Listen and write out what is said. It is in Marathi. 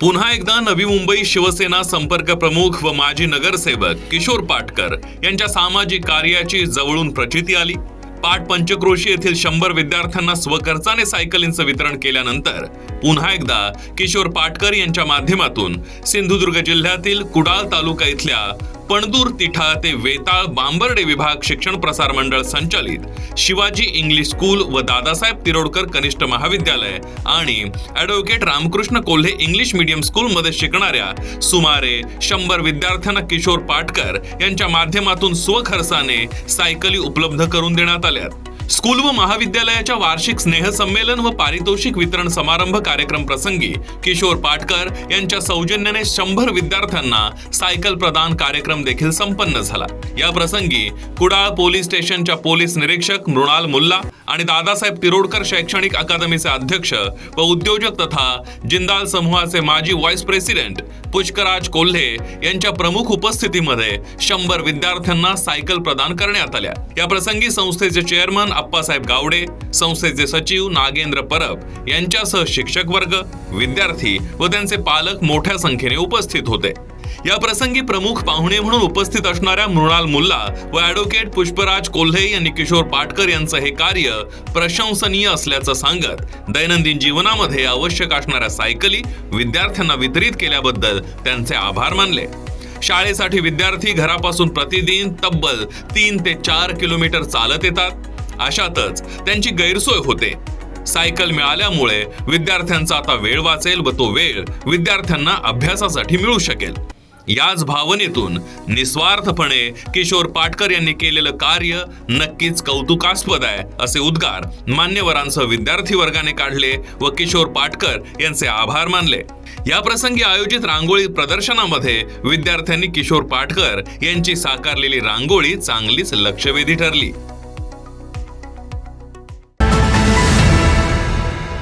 पुन्हा एकदा नवी मुंबई शिवसेना संपर्क प्रमुख व माजी नगरसेवक किशोर पाटकर यांच्या सामाजिक कार्याची जवळून प्रचिती आली. पाट पंचक्रोशी येथील शंभर विद्यार्थ्यांना स्वखर्चाने सायकलींचं वितरण केल्यानंतर पुन्हा एकदा किशोर पाटकर यांच्या माध्यमातून सिंधुदुर्ग जिल्ह्यातील कुडाळ तालुका इथल्या पणदूर तिठा ते वेताळ बांबर्डे विभाग शिक्षण प्रसार मंडळ संचालित शिवाजी इंग्लिश स्कूल व दादासाहेब तिरोडकर कनिष्ठ महाविद्यालय आणि advocate Ramkrishna Kolhe English medium स्कूलमध्ये शिकणाऱ्या सुमारे शंभर विद्यार्थ्यांना किशोर पाटकर यांच्या माध्यमातून स्वखर्चाने सायकली उपलब्ध करून देण्यात आल्यात. स्कूल व महाविद्यालयाच्या वार्षिक स्नेहसंमेलन व पारितोषिक वितरण समारंभ कार्यक्रम प्रसंगी किशोर पाटकर यांच्या सौजन्याने शंभर विद्यार्थ्यांना सायकल प्रदान कार्यक्रम देखील संपन्न झाला. या प्रसंगी कुडाळ पोलीस स्टेशनच्या पोलीस निरीक्षक मृणाल मुल्ला आणि दादासाहेब तिरोडकर शैक्षणिक अकादमीचे अध्यक्ष व उद्योजक तथा जिंदाल समूहाचे माजी व्हाईस प्रेसिडेंट पुष्कराज कोल्हे यांच्या प्रमुख उपस्थितीमध्ये शंभर विद्यार्थ्यांना सायकल प्रदान करण्यात आल्या. या प्रसंगी संस्थेचे चेअरमन आप्पासाहेब गावडे संस्थेचे सचिव नागेंद्र परब यांच्यासह शिक्षक वर्ग विद्यार्थी व त्यांचे पालक मोठ्या संख्येने उपस्थित होते. या प्रसंगी प्रमुख पाहुणे म्हणून उपस्थित असणाऱ्या मृणाल मुल्ला व ॲडव्होकेट पुष्पराज कोल्हे यांनी किशोर पाटकर यांचं हे कार्य प्रशंसनीय असल्याचं सांगत दैनंदिन जीवनामध्ये आवश्यक असणाऱ्या सायकली विद्यार्थ्यांना वितरित केल्याबद्दल त्यांचे आभार मानले. शाळेसाठी विद्यार्थी घरापासून प्रतिदिन तब्बल तीन ते चार किलोमीटर चालत येतात. अशातच त्यांची गैरसोय होते. सायकल मिळाल्यामुळे विद्यार्थ्यांचा आता वेळ वाचेल व तो वेळ विद्यार्थ्यांना अभ्यासासाठी मिळू शकेल. याच भावनेतून निस्वार्थपणे किशोर पाटकर यांनी केलेलं कार्य नक्कीच कौतुकास्पद आहे असे उद्गार मान्यवरांसह विद्यार्थी वर्गाने काढले व किशोर पाटकर यांचे आभार मानले. या प्रसंगी आयोजित रांगोळी प्रदर्शनामध्ये विद्यार्थ्यांनी किशोर पाटकर यांची साकारलेली रांगोळी चांगलीच लक्षवेधी ठरली.